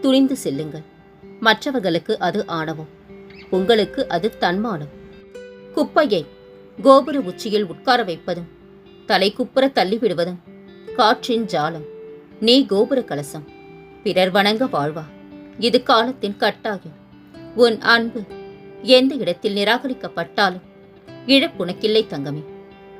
துணிந்து செல்லுங்கள். மற்றவர்களுக்கு அது ஆணவம். உங்களுக்கு அது தன்மானம். குப்பையை கோபுர உச்சியில் உட்கார வைப்பதும் தலைக்குப்புற தள்ளிவிடுவதும் காற்றின் ஜாலம். நீ கோபுர கலசம் பிறர் வணங்க வாழ்வா. இது காலத்தின் கட்டாயம். உன் அன்பு எந்த இடத்தில் நிராகரிக்கப்பட்டாலும் இழப்புனக்கில்லை தங்கமே.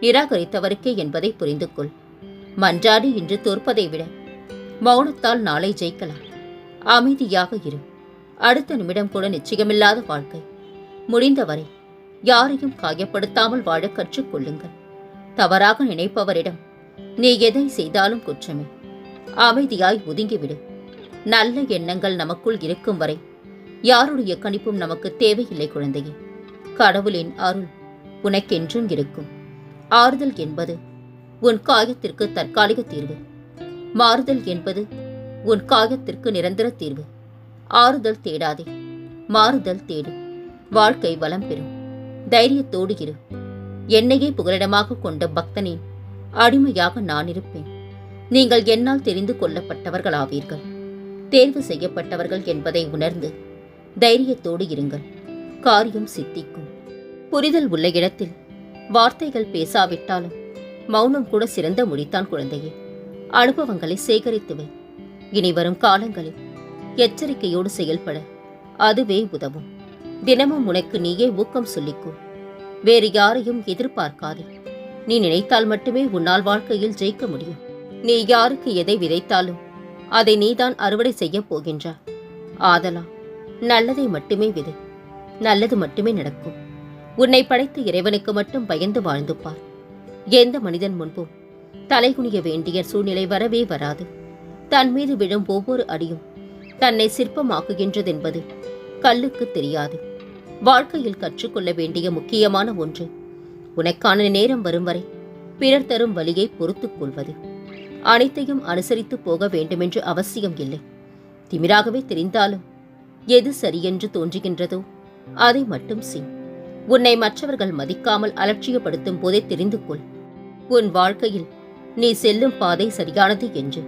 நிராகரித்தவருக்கே என்பதை புரிந்து கொள் மன்றாடி இன்று தோற்பதை விட மௌனத்தால் நாளை ஜெயிக்கலாம். அமைதியாக இரு. அடுத்த நிமிடம் கூட நிச்சயமில்லாத வாழ்க்கை. முடிந்தவரை யாரையும் காயப்படுத்தாமல் வாழ கற்றுக்கொள்ளுங்கள் தவறாக நினைப்பவரிடம் நீ எதை செய்தாலும் குற்றமே. அமைதியாய் ஒதுங்கிவிடு. நல்ல எண்ணங்கள் நமக்குள் இருக்கும் வரை யாருடைய கணிப்பும் நமக்கு தேவையில்லை குழந்தையே. கடவுளின் அருள் உனக்கென்றும் இருக்கும். ஆறுதல் என்பது உன் காயத்திற்கு தற்காலிக தீர்வு. மாறுதல் என்பது உன் காயத்திற்கு நிரந்தர தீர்வு. ஆறுதல் தேடாதே. மாறுதல் தேடு. வாழ்க்கை வளம் பெறும். தைரியத்தோடு இரு. என்னையே புகலிடமாக கொண்ட பக்தனின் அடிமையாக நான் இருப்பேன். நீங்கள் என்னால் தெரிந்து கொள்ளப்பட்டவர்களாவீர்கள். தேர்வு செய்யப்பட்டவர்கள் என்பதை உணர்ந்து தைரியத்தோடு இருங்கள். காரியம் சித்திக்கும். புரிதல் உள்ள இடத்தில் வார்த்தைகள் பேசாவிட்டாலும் மௌனம் கூட சிறந்த மொழித்தான் குழந்தையே. அனுபவங்களை சேகரித்துவேன் இனி வரும் காலங்களில் எச்சரிக்கையோடு செயல்பட அதுவே உதவும். தினமும் உனக்கு நீயே ஊக்கம் சொல்லிக்கோ வேறு யாரையும் எதிர்பார்க்காதே. நீ நினைத்தால் மட்டுமே உன்னால் வாழ்க்கையில் ஜெயிக்க முடியும். நீ யாருக்கு எதை விதைத்தாலும் அதை நீதான் அறுவடை செய்யப் போகின்றாய். ஆதலா நல்லதை மட்டுமே விதை. நல்லது மட்டுமே நடக்கும். உன்னை படைத்த இறைவனுக்கு மட்டும் பயந்து வாழ்ந்து பார். எந்த மனிதன் முன்பும் தலைகுனிய வேண்டிய சூழ்நிலை வரவே வராது. தன் மீது விழும் ஒவ்வொரு அடியும் தன்னை சிற்பமாக்குகின்றதென்பது கல்லுக்கு தெரியாது. வாழ்க்கையில் கற்றுக்கொள்ள வேண்டிய முக்கியமான ஒன்று உனக்கான நேரம் வரும் வரை பிறர் தரும் வழியை பொறுத்துக் கொள்வது. அனைத்தையும் அனுசரித்து போக வேண்டுமென்று அவசியம் இல்லை. திமிராகவே தெரிந்தாலும் எது சரியென்று தோன்றுகின்றதோ அதை மட்டும் செய். உன்னை மற்றவர்கள் மதிக்காமல் அலட்சியப்படுத்தும் போதே தெரிந்து கொள் உன் வாழ்க்கையில் நீ செல்லும் பாதை சரியானது என்று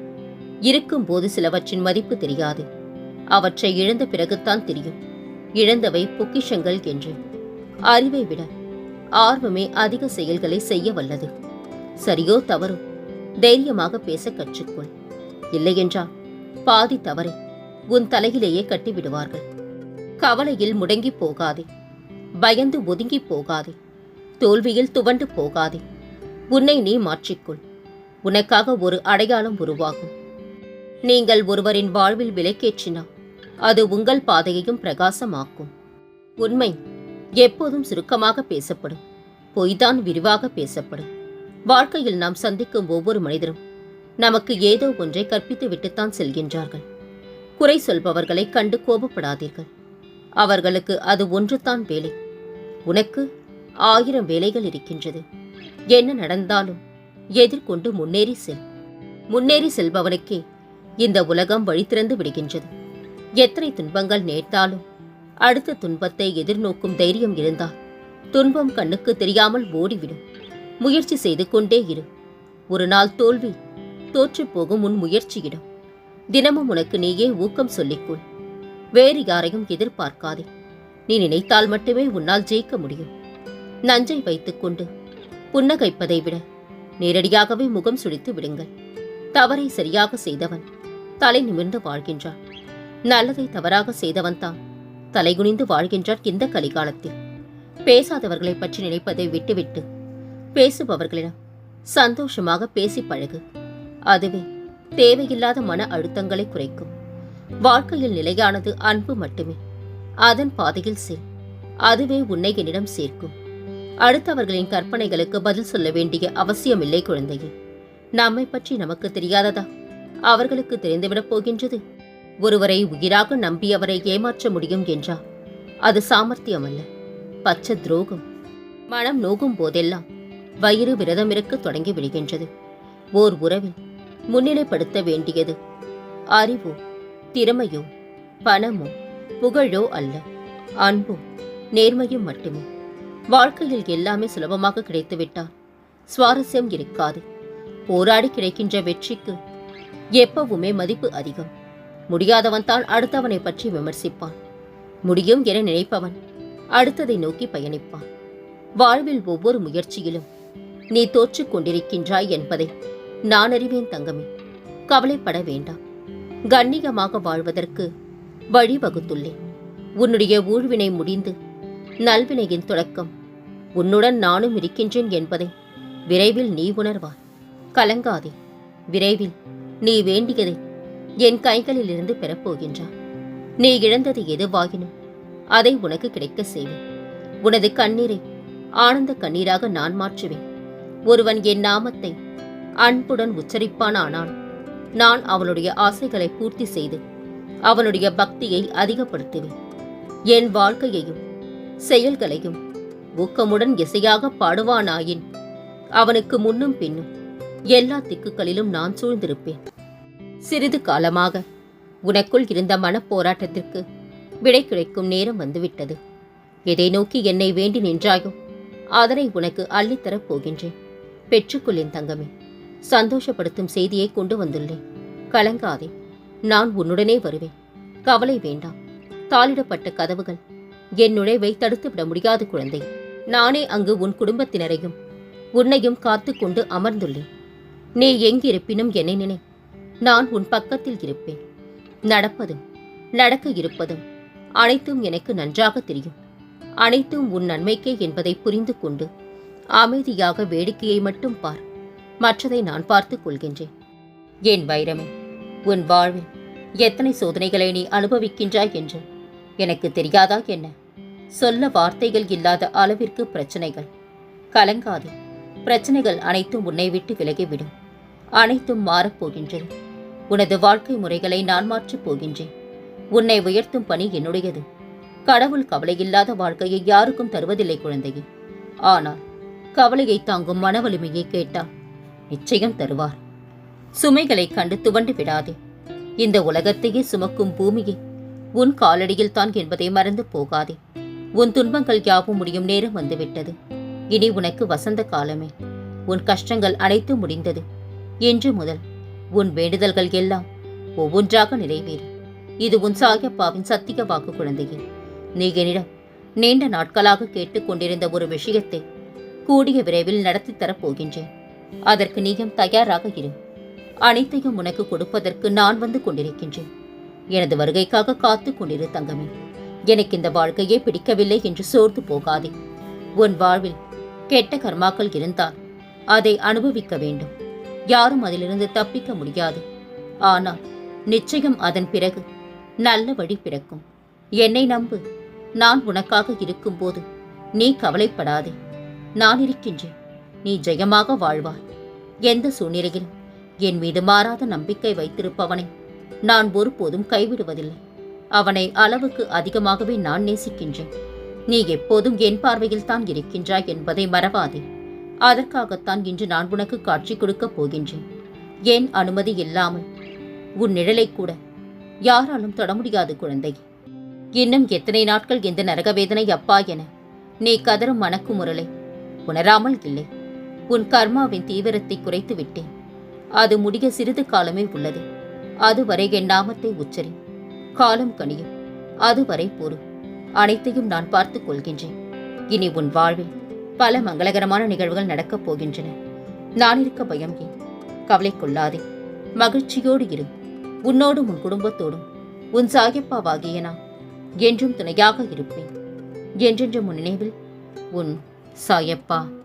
இருக்கும்போது சிலவற்றின் மதிப்பு தெரியாது. அவற்றை இழந்த பிறகுதான் தெரியும். இழந்தவை பொக்கிஷங்கள் என்று. அறிவை விட ஆர்வமே அதிக செயல்களை செய்ய வல்லது. சரியோ தவறோ? தைரியமாக பேச கற்றுக்கொள். இல்லையென்றால் பாதி தவறை உன் தலையிலேயே கட்டிவிடுவார்கள். கவலையில் முடங்கி போகாதே. பயந்து ஒதுங்கி போகாதே. தோல்வியில் துவண்டு போகாதே. உன்னை நீ மாற்றிக்கொள். உனக்காக ஒரு அடையாளம் உருவாகும். நீங்கள் ஒருவரின் வாழ்வில் விலைக்கேற்றினால் அது உங்கள் பாதையையும் பிரகாசமாக்கும். உண்மை எப்போதும் சுருக்கமாக பேசப்படும். பொய்தான் விரிவாக பேசப்படும். வாழ்க்கையில் நாம் சந்திக்கும் ஒவ்வொரு மனிதரும் நமக்கு ஏதோ ஒன்றை கற்பித்து விட்டுத்தான் செல்கின்றார்கள். குறை சொல்பவர்களை கண்டு கோபப்படாதீர்கள். அவர்களுக்கு அது ஒன்றுதான் வேலை. உனக்கு ஆயிரம் வேலைகள் இருக்கின்றது. என்ன நடந்தாலும் எதிர்கொண்டு முன்னேறி செல். முன்னேறி செல்பவனுக்கே இந்த உலகம் வழி திறந்து விடுகின்றது. எத்தனை துன்பங்கள் நேர்த்தாலும் அடுத்த துன்பத்தை எதிர்நோக்கும் தைரியம் இருந்தால் துன்பம் கண்ணுக்கு தெரியாமல் ஓடிவிடும். முயற்சி செய்து கொண்டே இரு. ஒரு நாள் தோல்வி தோற்றுப் போகும் உன் முயற்சியிடம். தினமும் உனக்கு நீயே ஊக்கம் சொல்லிக்கொள். வேறு யாரையும் எதிர்பார்க்காதே. நீ நினைத்தால் மட்டுமே உன்னால் ஜெயிக்க முடியும். நஞ்சை வைத்துக்கொண்டு புன்னகைப்பதை விட நேரடியாகவே முகம் சுழித்து விடுங்கள். தவறை சரியாக செய்தவன் தலை நிமிர்ந்து வாழ்கின்றார் நல்லதை தவறாக செய்தவன் தான். தலைகுனிந்து வாழ்கின்றான் இந்த கலிகாலத்தில். பேசாதவர்களை பற்றி நினைப்பதை விட்டுவிட்டு பேசுபவர்களிடம் சந்தோஷமாக பேசி பழகு. அதுவே தேவையில்லாத மன அழுத்தங்களை குறைக்கும். வாழ்க்கையில் நிலையானது அன்பு மட்டுமே. அதன் பாதையில் செல். அதுவே உன்னை என்னிடம் சேர்க்கும். அடுத்தவர்களின் கற்பனைகளுக்கு பதில் சொல்ல வேண்டிய அவசியமில்லை குழந்தையே. நம்மை பற்றி நமக்கு தெரியாததா? அவர்களுக்கு தெரிந்துவிடப் போகின்றது. ஒருவரை உயிராக நம்பியவரை ஏமாற்ற முடியும் என்றா? அது சாமர்த்தியம் அல்ல பச்ச துரோகம். மனம் நோகும் போதெல்லாம் வயிறு விரதமிருக்க தொடங்கி விடுகின்றது. ஓர் உறவில் முன்னிலைப்படுத்த வேண்டியது அறிவோ திறமையோ பணமோ புகழோ அல்ல. அன்போ நேர்மையும் மட்டுமே. வாழ்க்கையில் எல்லாமே சுலபமாக கிடைத்துவிட்டால் சுவாரஸ்யம் இருக்காது. போராடி கிடைக்கின்ற வெற்றிக்கு எப்பவுமே மதிப்பு அதிகம். முடியாதவன் தான் அடுத்தவனை பற்றி விமர்சிப்பான். முடியும் என நினைப்பவன் அடுத்ததை நோக்கி பயணிப்பான். வாழ்வில் ஒவ்வொரு முயற்சியிலும் நீ தோற்றுக் கொண்டிருக்கின்றாய் என்பதை நான் அறிவேன் தங்கமே. கவலைப்பட வேண்டாம். கண்ணியமாக வாழ்வதற்கு வழிவகுத்துள்ளேன் உன்னுடைய ஊழ்வினை முடிந்து நல்வினையின் தொடக்கம் உன்னுடன் நானும் இருக்கின்றேன் என்பதை விரைவில் நீ உணர்வாய். கலங்காதே. விரைவில் நீ வேண்டியதை என் கைகளிலிருந்து பெறப்போகின்றாய். நீ இழந்தது எதுவாயினும் அதை உனக்கு கிடைக்க செய்வேன். உனது கண்ணீரை ஆனந்த கண்ணீராக நான் மாற்றுவேன். ஒருவன் என் நாமத்தை அன்புடன் உச்சரிப்பான் ஆனால் நான் அவனுடைய ஆசைகளை பூர்த்தி செய்து அவனுடைய பக்தியை அதிகப்படுத்துவேன். என் வாழ்க்கையையும் செயல்களையும் ஊக்கமுடன் இசையாக பாடுவானாயின் அவனுக்கு முன்னும் பின்னும் எல்லா திக்குகளிலும் நான் சூழ்ந்திருப்பேன். சிறிது காலமாக உனக்குள் இருந்த மனப்போராட்டத்திற்கு விடை கிடைக்கும் நேரம் வந்துவிட்டது. எதை நோக்கி என்னை வேண்டி நின்றாயோ அதனை உனக்கு அள்ளித்தரப் போகின்றேன். பெற்றுக்கொள்ளேன் தங்கமே சந்தோஷப்படுத்தும் செய்தியை கொண்டு வந்துள்ளேன். கலங்காதே நான் உன்னுடனே வருவேன். கவலை வேண்டாம். தாளிடப்பட்ட கதவுகள் என் நுழைவை தடுத்துவிட முடியாது குழந்தை. நானே அங்கு உன் குடும்பத்தினரையும் உன்னையும் காத்து கொண்டு அமர்ந்துள்ளேன். நீ எங்கிருப்பினும் என்னை நினை. நான் உன் பக்கத்தில் இருப்பேன். நடப்பதும் நடக்க இருப்பதும் அனைத்தும் எனக்கு நன்றாக தெரியும். அனைத்தும் உன் நன்மைக்கே என்பதை புரிந்து கொண்டு அமைதியாக வேடிக்கையை மட்டும் பார். மற்றதை நான் பார்த்துக் கொள்கின்றேன். என் வைரமே உன் வாழ்வில் எத்தனை சோதனைகளை நீ அனுபவிக்கின்றாய் என்று எனக்கு தெரியாதா என்ன? சொல்ல வார்த்தைகள் இல்லாத அளவிற்கு பிரச்சனைகள். கலங்காதே. பிரச்சனைகள் அனைத்தும் உன்னை விட்டு விலகிவிடும். அனைத்தும் மாறப்போகின்றது உனது வாழ்க்கை முறைகளை நான் மாற்றப் போகின்றேன். உன்னை உயர்த்தும் பணி என்னுடையது. கடவுள் கவலையில்லாத வாழ்க்கையை யாருக்கும் தருவதில்லை குழந்தையே. ஆனால் கவலையை தாங்கும் மன வலிமையை கேட்டால் நிச்சயம் தருவார். சுமைகளை கண்டு துவண்டு விடாதே. இந்த உலகத்தையே சுமக்கும் பூமியை உன் காலடியில் தான் என்பதை மறந்து போகாதே. உன் துன்பங்கள் யாவும் முடியும் நேரம் வந்துவிட்டது. இனி உனக்கு வசந்த காலமே. உன் கஷ்டங்கள் அனைத்தும் முடிந்தது. இன்று முதல் உன் வேண்டுதல்கள் எல்லாம் ஒவ்வொன்றாக நிறைவேறும் இது உன் சாயப்பாவின் சத்திய வாக்கு குழந்தையே. நீ என்னிடம் நீண்ட நாட்களாக கேட்டுக்கொண்டிருந்த ஒரு விஷயத்தை கூடிய விரைவில் நடத்தித் தரப் போகின்றேன். அதற்கு நீயும் தயாராக இரு. அனைத்தையும் உனக்கு கொடுப்பதற்கு நான் வந்து கொண்டிருக்கின்றேன். எனது வருகைக்காக காத்து கொண்டிரு தங்கமே. எனக்கு இந்த வாழ்க்கையே பிடிக்கவில்லை என்று சோர்ந்து போகாதே. உன் வாழ்வில் கெட்ட கர்மாக்கள் இருந்தால் அதை அனுபவிக்க வேண்டும். யாரும் அதிலிருந்து தப்பிக்க முடியாது. ஆனால் நிச்சயம் அதன் பிறகு நல்ல வழி பிறக்கும். என்னை நம்பு நான் உனக்காக இருக்கும்போது நீ கவலைப்படாதே. நான் இருக்கின்றேன். நீ ஜெயமாக வாழ்வாய். எந்த சூழ்நிலையிலும் என் மீது மாறாத நம்பிக்கை வைத்திருப்பவனை நான் ஒருபோதும் கைவிடுவதில்லை. அவனை அளவுக்கு அதிகமாகவே நான் நேசிக்கின்றேன். நீ எப்போதும் என் பார்வையில் தான் இருக்கின்றாய் என்பதை மறவாதே. அதற்காகத்தான் இன்று நான் உனக்கு காட்சி கொடுக்கப் போகின்றேன். என் அனுமதி இல்லாமல் உன் நிழலை கூட யாராலும் தொட முடியாது குழந்தை. இன்னும் எத்தனை நாட்கள் இந்த நரகவேதனை அப்பா என நீ கதரும் மணக்கு முரலை உணராமல் இல்லை. உன் கர்மாவின் தீவிரத்தை குறைத்து விட்டேன். அது முடிய சிறிது காலமே உள்ளது. அதுவரை என் நாமத்தை உச்சரி காலம் கனியும். அதுவரை பொறு. அனைத்தையும் நான் பார்த்துக் கொள்கின்றேன். இனி உன் வாழ்வில் பல மங்களகரமான நிகழ்வுகள் நடக்கப் போகின்றன. நான் இருக்க பயம் ஏன்? கவலை கொள்ளாதே. மகிழ்ச்சியோடு இரு. உன்னோடும் உன் குடும்பத்தோடும். உன் சாகிப்பாவாகிய நான் என்றும் துணையாக இருப்பேன். என்றென்றும் உன் நினைவில் உன் சாயப்பா